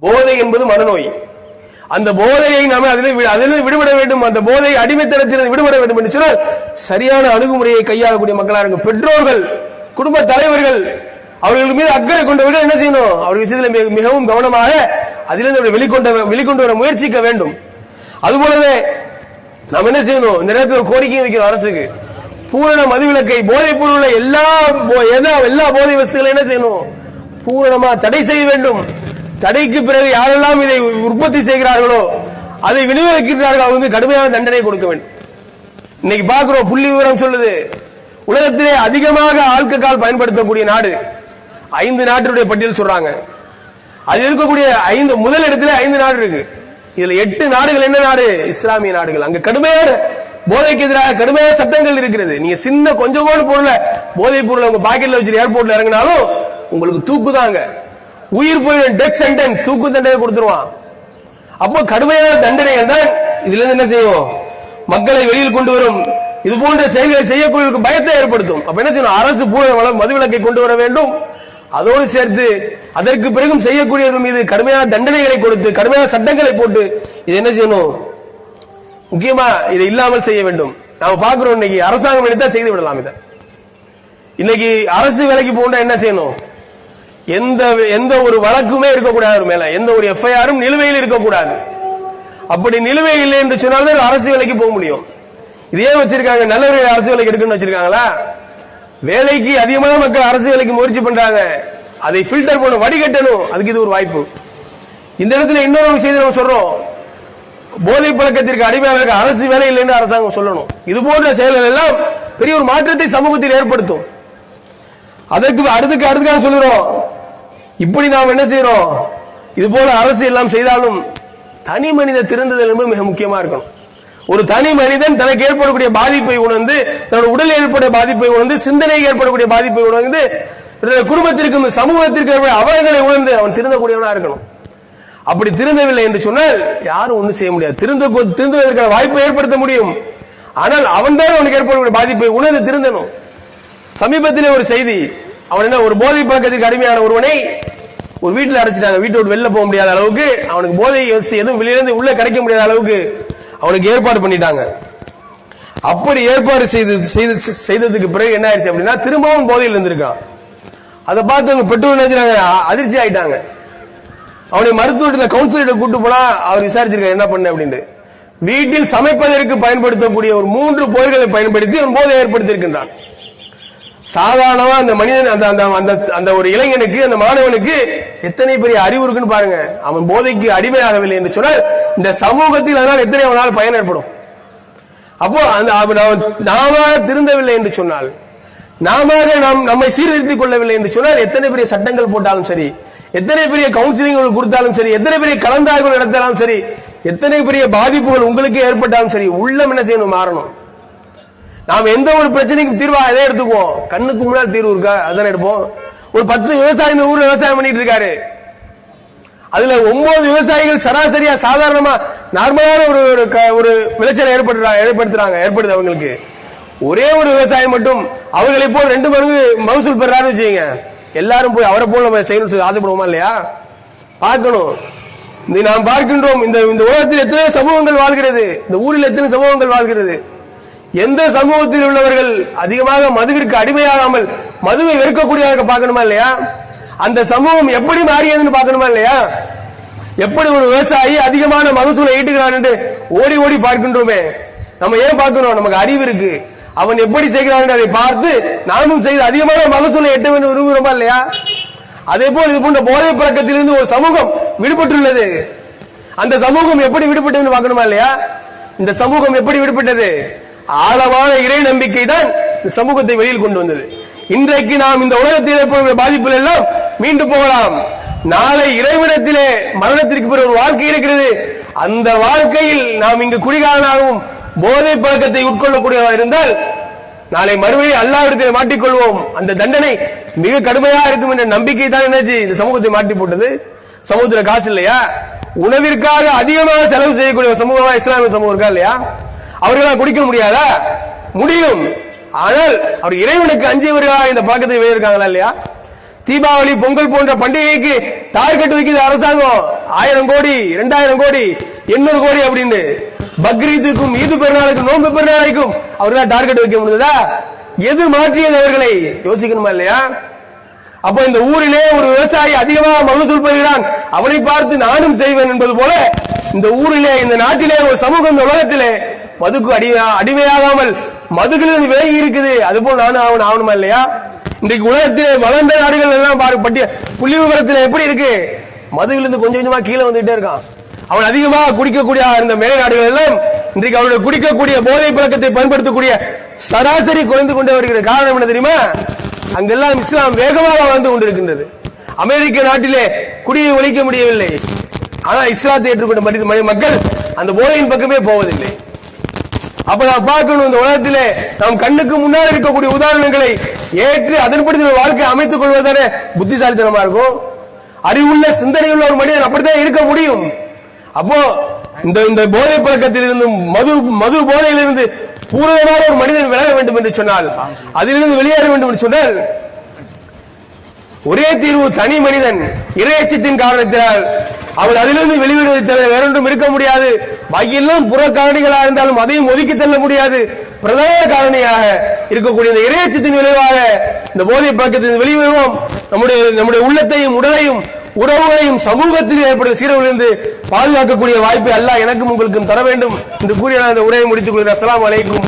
போதை என்பது மனநோய். அந்த போதையை நாம அதில் அதிலிருந்து விடுபட வேண்டும். அந்த போதை அடிமைத்தனத்திலிருந்து விடுபட வேண்டும் என்று சொன்னால் சரியான அணுகுமுறையை கையாளக்கூடிய மக்களாக இருக்கும் பெற்றோர்கள் குடும்ப தலைவர்கள் அவர்கள் மீது அக்கறை கொண்டவர்கள் என்ன செய்யணும்? அவர்கள் விஷயத்தில் மிக- மிகவும் கவனமாக அதிலிருந்து அவரை வெளிக்கொண்ட வெளிக்கொண்டு வர முயற்சிக்க வேண்டும். அதுபோலவே நாம் என்ன செய்யணும்? இந்த நேரத்தில் ஒரு கோரிக்கையும் வைக்கிறோம் அரசுக்கு. பூரண மதுவிலக்கை போதைப் பொருள் உள்ள எல்லா எல்லா- போதை வசதிகளும் என்ன செய்யணும்? பூரணமா தடை செய்ய வேண்டும். தடைக்கு பிறகு யாரெல்லாம் இதை உற்பத்தி செய்கிறார்களோ அதை விநியோகிக்கிறார்கள் அவங்க கடுமையான தண்டனை கொடுக்க வேண்டும். இன்னைக்கு பாக்குறோம் புள்ளி விவரம் சொல்லுது. உலகத்திலே அதிகமாக ஆல்கஹால் பயன்படுத்தக்கூடிய நாடு ஐந்து நாட்டுடைய பட்டியல் சொல்றாங்க. அது இருக்கக்கூடிய ஐந்து முதல் இடத்துல ஐந்து நாடு இருக்கு. இதுல எட்டு நாடுகள் என்ன நாடு? இஸ்லாமிய நாடுகள். அங்க கடுமையான போதைக்கு எதிராக கடுமையான சட்டங்கள் இருக்கிறது. நீங்க சின்ன கொஞ்சம் கூட பொருளை போதைப் பொருளை உங்க பாக்கெட்ல வச்சு ஏர்போர்ட்ல இறங்கினாலும் உங்களுக்கு தூக்குதாங்க. உயிர் போயிடும் டெத் சென்டென்ஸ் தூக்கு தண்டனை கொடுத்துருவான். அப்போ கடுமையான தண்டனைகள் தான் இதுல இருந்து என்ன செய்யும் மக்களை வெளியில் கொண்டு வரும். இது போன்ற செயல்களை செய்யக்கூடியவர்களுக்கு பயத்தை ஏற்படுத்தும். அப்ப என்ன செய்யணும்? அரசு பூரண வள- மதுவிலக்கை கொண்டு வர வேண்டும். அதோடு சேர்த்து அதற்கு பிறகும் செய்யக்கூடியவர்கள் மீது கடுமையான தண்டனைகளை கொடுத்து கடுமையான சட்டங்களை போட்டு இது என்ன செய்யணும்? முக்கியமா இதை இல்லாமல் செய்ய வேண்டும். நாம பாக்குறோம் இன்னைக்கு அரசாங்கம் எடுத்தா செய்து விடலாம் இதை. இன்னைக்கு அரசு வேலைக்கு போகணும்னா என்ன செய்யணும்? எந்த எந்த ஒரு வழக்குமே இருக்கக்கூடாது அவர் மேல. எந்த ஒரு எஃப்ஐஆரும் நிலுவையில் இருக்கக்கூடாது. அப்படி நிலுவை இல்லை என்று சொன்னால்தான் அரசு வேலைக்கு போக முடியும். இது ஏன் வச்சிருக்காங்க நல்லவர்கள் அரசு வேலைக்கு எடுக்கணும்னு வச்சிருக்காங்களா? வேலைக்கு அதிகமான மக்கள் அரசு வேலைக்கு முயற்சி பண்றாங்க. அதை ஃபில்டர் பண்ண வடிகட்டணும். அதுக்கு இது ஒரு வாய்ப்பு. இந்த இடத்துல இன்னொரு விஷயத்தை நம்ம சொல்றோம். போதை பழக்கத்திற்கு அடிமையாக அரசு வேலை இல்லைன்னு அரசாங்கம் சொல்லணும். இது போன்ற செயல்கள் எல்லாம் பெரிய ஒரு மாற்றத்தை சமூகத்தில் ஏற்படுத்தும். அதற்கு அடுத்துக்கு அடுத்துக்காக சொல்லுறோம். இப்படி நாம் என்ன செய்யறோம் இது போல அரசு எல்லாம் செய்தாலும் தனி மனித திருந்துதல் என்பது மிக முக்கியமா இருக்கணும். ஒரு தனி மனிதன் தனக்கு ஏற்படக்கூடிய பாதிப்பை உணர்ந்து தன்னோட உடல் ஏற்படக்கூடிய பாதிப்பை உணர்ந்து சிந்தனைக்கு ஏற்படக்கூடிய பாதிப்பை உணர்ந்து குடும்பத்திற்கும் சமூகத்திற்கு ஏற்பட அவலங்களை உணர்ந்து அவன் திருந்தக்கூடியவனா இருக்கணும். அப்படி திருந்தவில்லை என்று சொன்னால் யாரும் ஒன்றும் செய்ய முடியாது. திருந்த திருந்துவதற்கான வாய்ப்பை ஏற்படுத்த முடியும். ஆனால் அவன் தான் அவனுக்கு ஏற்படக்கூடிய பாதிப்பை உணர்ந்து திருந்தணும். சமீபத்திலே ஒரு செய்தி அவன் என்ன ஒரு போதை பழக்கத்திற்கு அடிமையான ஒருவனை ஒரு வீட்டில் அடைச்சிட்டாங்க. வீட்டை விட்டு வெளில போக முடியாத அளவுக்கு அவனுக்கு போதை வஸ்து எதுவும் வெளியிலேருந்து உள்ள கிடைக்க முடியாத அளவுக்கு அவனுக்கு ஏற்பாடு பண்ணிட்டாங்க. அப்படி ஏற்பாடு செய்து செய்து செய்ததுக்கு பிறகு என்ன ஆயிடுச்சு அப்படின்னா திரும்பவும் போதையில் இருந்திருக்கான். அதை பார்த்து அவங்க பெற்றோர் என்ன அதிர்ச்சி ஆயிட்டாங்க. அவனை மருத்துவத்தில் கவுன்சிலர்கிட்ட கூட்டு போனா அவர் விசாரிச்சிருக்காரு என்ன பண்ண? அப்படின்ட்டு. வீட்டில் சமைப்பதற்கு பயன்படுத்தக்கூடிய ஒரு மூன்று பொருட்களை பயன்படுத்தி அவன் போதை ஏற்படுத்தியிருக்கின்றான். சாதாரணமா அந்த மனிதன் அந்த அந்த அந்த அந்த ஒரு இளைஞனுக்கு அந்த மாணவனுக்கு எத்தனை பெரிய அறிவு இருக்குன்னு பாருங்க. அவன் போதைக்கு அடிமையாகவில்லை என்று சொன்னால் இந்த சமூகத்தில் அதனால் எத்தனை அவனால் பயன் ஏற்படும்? அப்போ அந்த நாம திருந்தவில்லை என்று சொன்னால் நாம நாம் நம்மை சீர்திருத்திக் கொள்ளவில்லை என்று சொன்னால் எத்தனை பெரிய சட்டங்கள் போட்டாலும் சரி எத்தனை பெரிய கவுன்சிலிங் கொடுத்தாலும் சரி எத்தனை பெரிய கலந்தாய்வுகள் நடத்தாலும் சரி எத்தனை பெரிய பாதிப்புகள் உங்களுக்கு ஏற்பட்டாலும் சரி உள்ளம் என்ன செய்யணும்? மாறணும். நாம் எந்த ஒரு பிரச்சனைக்கும் தீர்வாக எதை எடுத்துக்குவோம்? கண்ணுக்கு முன்னால் தீர்வு இருக்கா? அதான் எடுப்போம். ஒரு பத்து விவசாயி இந்த ஊர்ல விவசாயம் பண்ணிட்டு இருக்காரு. அதுல ஒன்பது விவசாயிகள் சராசரியா சாதாரணமா நார்மலான ஒரு ஒரு க- ஒரு விளைச்சலை ஏற்படுத்துறாங்க ஏற்படுத்துறாங்க ஏற்படுது அவங்களுக்கு. ஒரே ஒரு விவசாயி மட்டும் அவர்களை போல் ரெண்டு மடங்கு மகசூல் பெறாருன்னு வச்சுக்கோங்க. எல்லாரும் போய் அவரை போல நம்ம செய்யணும்னு சொல்லி ஆசைப்படுவோமா இல்லையா? பார்க்கணும். இந்த நாம் பார்க்கின்றோம். இந்த இந்த உலகத்தில் எத்தனை சமூகங்கள் வாழ்கிறது. இந்த ஊரில் எத்தனை சமூகங்கள் வாழ்கிறது? எந்த சமூகத்தில் உள்ளவர்கள் அதிகமாக மதுவிற்கு அடிமையாகாமல் மதுவை வெறுக்கக்கூடியவர்கள் பார்க்கணுமா இல்லையா? அந்த சமூகம் எப்படி மாறியதுன்னு பார்க்கணுமா இல்லையா? எப்படி ஒரு விவசாயி அதிகமான மகசூலை ஈட்டுகிறான் என்று ஓடி ஓடி பார்க்கின்றோமே. நம்ம ஏன் பார்க்கிறோம்? நமக்கு அறிவு இருக்கு. அவன் எப்படி செய்கிறான் அதை பார்த்து நாமும் செய்து அதிகமான மகசூலை எட்ட வேண்டும் விரும்புகிறோமா இல்லையா? அதே போல் இது போன்ற போதை பழக்கத்திலிருந்து ஒரு சமூகம் விடுபட்டுள்ளது. அந்த சமூகம் எப்படி விடுபட்டதுன்னு பார்க்கணுமா இல்லையா? இந்த சமூகம் எப்படி விடுபட்டது? ஆழமான இறை நம்பிக்கை தான் இந்த சமூகத்தை வெளியில் கொண்டு வந்தது. இன்றைக்கு நாம் இந்த உலகத்தில் ஏற்படுகிற பாதிப்புகள் எல்லாம் மீண்டு போகலாம். நாளை இறைவனத்திலே மரணத்திற்கு பிறகு ஒரு வாழ்க்கை இருக்கிறது. அந்த வாழ்க்கையில் நாம் இங்கு குடிகாரனாகவும் போதை பழக்கத்தை உட்கொள்ளக்கூடியவா இருந்தால் நாளை மறுபடியும் அல்லாவிடத்தில் மாட்டிக்கொள்வோம். அந்த தண்டனை மிக கடுமையா இருக்கும் என்ற நம்பிக்கை தான் என்னச்சு இந்த சமூகத்தை மாட்டி போட்டது. சமூகத்துல காசு இல்லையா? உணவிற்காக அதிகமாக செலவு செய்யக்கூடிய சமூகமா இஸ்லாமிய சமூகம் இருக்கா இல்லையா? அவர்களால் குடிக்க முடியாதா முடியும். ஆனால் அவர் இறைவனுக்கு அஞ்சியவர்களா இந்த பழக்கத்தை வெளியிருக்காங்களா இல்லையா? தீபாவளி பொங்கல் போன்ற பண்டிகைக்கு தார் கட்டு வைக்கிறது அரசாங்கம் ஆயிரம் கோடி ரெண்டாயிரம் கோடி எண்ணூறு கோடி அப்படின்னு. பக்ரீத்துக்கும் ஈது பெருநாளுக்கும் நோன்பு பெருநாளைக்கும் அவர்களால் டார்கெட் வைக்க முடியுதா எது மாற்றியது அவர்களை? யோசிக்கணுமா இல்லையா? அப்ப இந்த ஊரிலே ஒரு விவசாயி அதிகமாக மகசூல் பெறுகிறான். அவனை பார்த்து நானும் செய்வேன் என்பது போல இந்த ஊரிலே இந்த நாட்டிலே ஒரு சமூகம் இந்த உலகத்திலே மதுக்கு அடிமை அடிமையாகாமல் மதுகளிலிருந்து விலகி இருக்குது. அது போல் நானும் ஆகணும் ஆகணுமா இல்லையா? இன்றைக்கு உலகத்தில் வளர்ந்த நாடுகள் எல்லாம் பாரு பட்டிய புள்ளி விவரத்தில் எப்படி இருக்கு? மதுவிலிருந்து கொஞ்சம் கொஞ்சமா கீழே வந்துகிட்டே இருக்கான். அவன் அதிகமாக குடிக்கக்கூடிய இந்த மேலை நாடுகள் எல்லாம் இன்றைக்கு அவனுடைய குடிக்கக்கூடிய போதை பழக்கத்தை பயன்படுத்தக்கூடிய சராசரி குறைந்து கொண்டே வருகிறது. காரணம் என்ன தெரியுமா? அங்கெல்லாம் இஸ்லாம் வேகமாக வளர்ந்து கொண்டிருக்கின்றது. அமெரிக்க நாட்டிலே குடியை ஒழிக்க முடியவில்லை. ஆனா இஸ்லாத்தை ஏற்றுக்கொண்ட மனித மனித மக்கள் அந்த போதையின் பக்கமே போவதில்லை. அப்ப நான் பார்க்கணும் இந்த உலகத்திலே நம் கண்ணுக்கு முன்னால் இருக்கக்கூடிய உதாரணங்களை ஏற்று அதன்படி நம்ம வாழ்க்கை அமைத்துக் கொள்வதானே புத்திசாலித்தனமா இருக்கும்? அறிவுள்ள சிந்தனையுள்ள ஒரு மனிதன் அப்படித்தான் இருக்க முடியும். அப்போ இந்த இந்த போதை பழக்கத்தில் இருந்து மது மது போதையிலிருந்து பூரணமான ஒரு மனிதன் விலக வேண்டும் என்று சொன்னால் அதிலிருந்து வெளியேற வேண்டும் என்று சொன்னால் ஒரே தீர்வு தனி மனிதன் இரையச்சத்தின் காரணத்தினால் அவள் அதிலிருந்து வெளிவிடுவதை தவிர வேறொன்றும் இருக்க முடியாது. பாக்கியெல்லாம் புற காரணிகளாக இருந்தாலும் அதையும் ஒதுக்கி தள்ள முடியாது. பிரதான காரணியாக இருக்கக்கூடிய இந்த இறையச்சத்தின் விளைவாக இந்த போதை பழக்கத்தின் வெளிவருவோம். நம்முடைய நம்முடைய உள்ளத்தையும் உடலையும் உறவுகளையும் சமூகத்தில் ஏற்படும் சீரழிலிருந்து பாதுகாக்கக்கூடிய வாய்ப்பை அல்ல. எனக்கும் உங்களுக்கும் தர வேண்டும். என்று கூறிய இந்த உரையை முடித்துக் கொள்கிறேன். அஸ்லாம் அலைக்கும்.